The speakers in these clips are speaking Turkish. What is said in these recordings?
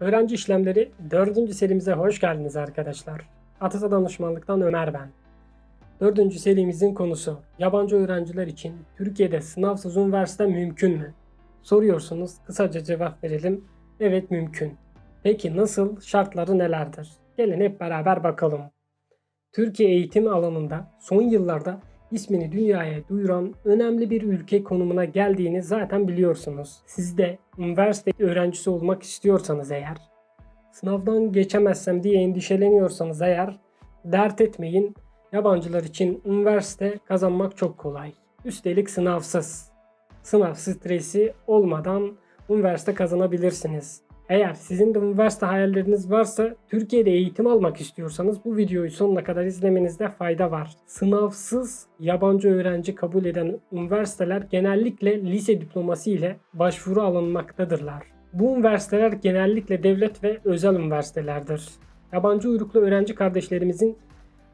Öğrenci işlemleri 4. serimize hoş geldiniz arkadaşlar. Atasa Danışmanlıktan Ömer ben. 4. serimizin konusu yabancı öğrenciler için Türkiye'de sınavsız üniversite mümkün mü? Soruyorsunuz kısaca cevap verelim. Evet mümkün. Peki nasıl? Şartları nelerdir? Gelin hep beraber bakalım. Türkiye eğitim alanında son yıllarda ismini dünyaya duyuran önemli bir ülke konumuna geldiğini zaten biliyorsunuz. Siz de üniversite öğrencisi olmak istiyorsanız eğer, sınavdan geçemezsem diye endişeleniyorsanız eğer, dert etmeyin. Yabancılar için üniversite kazanmak çok kolay. Üstelik sınavsız. Sınav stresi olmadan üniversite kazanabilirsiniz. Eğer sizin de üniversite hayalleriniz varsa Türkiye'de eğitim almak istiyorsanız bu videoyu sonuna kadar izlemenizde fayda var. Sınavsız yabancı öğrenci kabul eden üniversiteler genellikle lise diploması ile başvuru alınmaktadırlar. Bu üniversiteler genellikle devlet ve özel üniversitelerdir. Yabancı uyruklu öğrenci kardeşlerimizin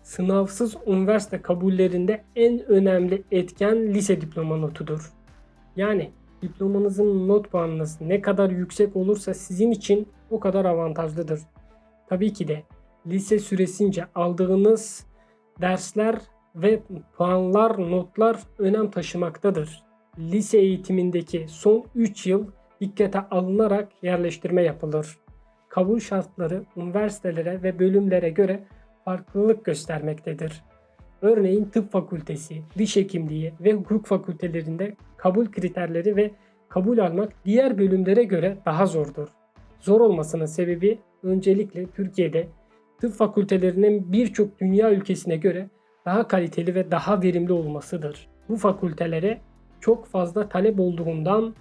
sınavsız üniversite kabullerinde en önemli etken lise diploma notudur. Yani diplomanızın not puanınız ne kadar yüksek olursa sizin için o kadar avantajlıdır. Tabii ki de lise süresince aldığınız dersler ve puanlar, notlar önem taşımaktadır. Lise eğitimindeki son 3 yıl dikkate alınarak yerleştirme yapılır. Kabul şartları üniversitelere ve bölümlere göre farklılık göstermektedir. Örneğin tıp fakültesi, diş hekimliği ve hukuk fakültelerinde kabul kriterleri ve kabul almak diğer bölümlere göre daha zordur. Zor olmasının sebebi öncelikle Türkiye'de tıp fakültelerinin birçok dünya ülkesine göre daha kaliteli ve daha verimli olmasıdır. Bu fakültelere çok fazla talep olduğundan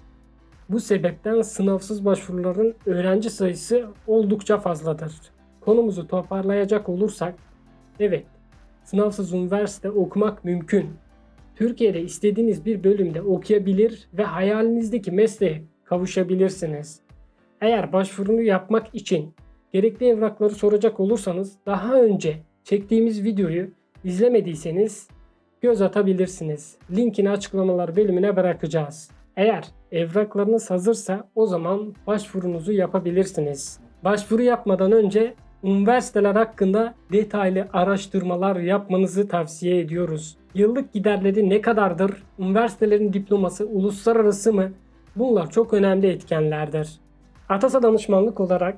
bu sebepten sınavsız başvuruların öğrenci sayısı oldukça fazladır. Konumuzu toparlayacak olursak, evet sınavsız üniversite okumak mümkün. Türkiye'de istediğiniz bir bölümde okuyabilir ve hayalinizdeki mesleğe kavuşabilirsiniz. Eğer başvurunu yapmak için gerekli evrakları soracak olursanız daha önce çektiğimiz videoyu izlemediyseniz göz atabilirsiniz. Linkini açıklamalar bölümüne bırakacağız. Eğer evraklarınız hazırsa o zaman başvurunuzu yapabilirsiniz. Başvuru yapmadan önce üniversiteler hakkında detaylı araştırmalar yapmanızı tavsiye ediyoruz. Yıllık giderleri ne kadardır? Üniversitelerin diploması uluslararası mı? Bunlar çok önemli etkenlerdir. Atasa danışmanlık olarak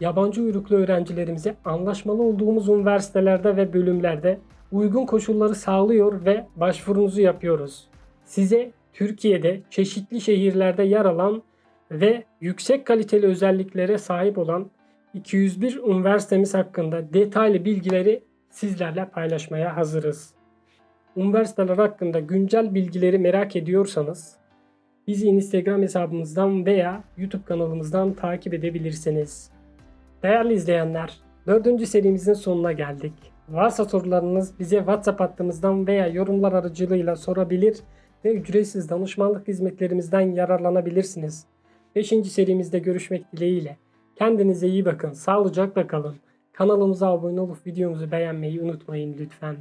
yabancı uyruklu öğrencilerimize anlaşmalı olduğumuz üniversitelerde ve bölümlerde uygun koşulları sağlıyor ve başvurunuzu yapıyoruz. Size Türkiye'de çeşitli şehirlerde yer alan ve yüksek kaliteli özelliklere sahip olan 201 üniversitemiz hakkında detaylı bilgileri sizlerle paylaşmaya hazırız. Üniversiteler hakkında güncel bilgileri merak ediyorsanız bizi Instagram hesabımızdan veya YouTube kanalımızdan takip edebilirsiniz. Değerli izleyenler, 4. serimizin sonuna geldik. Varsa sorularınız bize WhatsApp hattımızdan veya yorumlar aracılığıyla sorabilir ve ücretsiz danışmanlık hizmetlerimizden yararlanabilirsiniz. 5. serimizde görüşmek dileğiyle. Kendinize iyi bakın, sağlıcakla kalın. Kanalımıza abone olup videomuzu beğenmeyi unutmayın lütfen.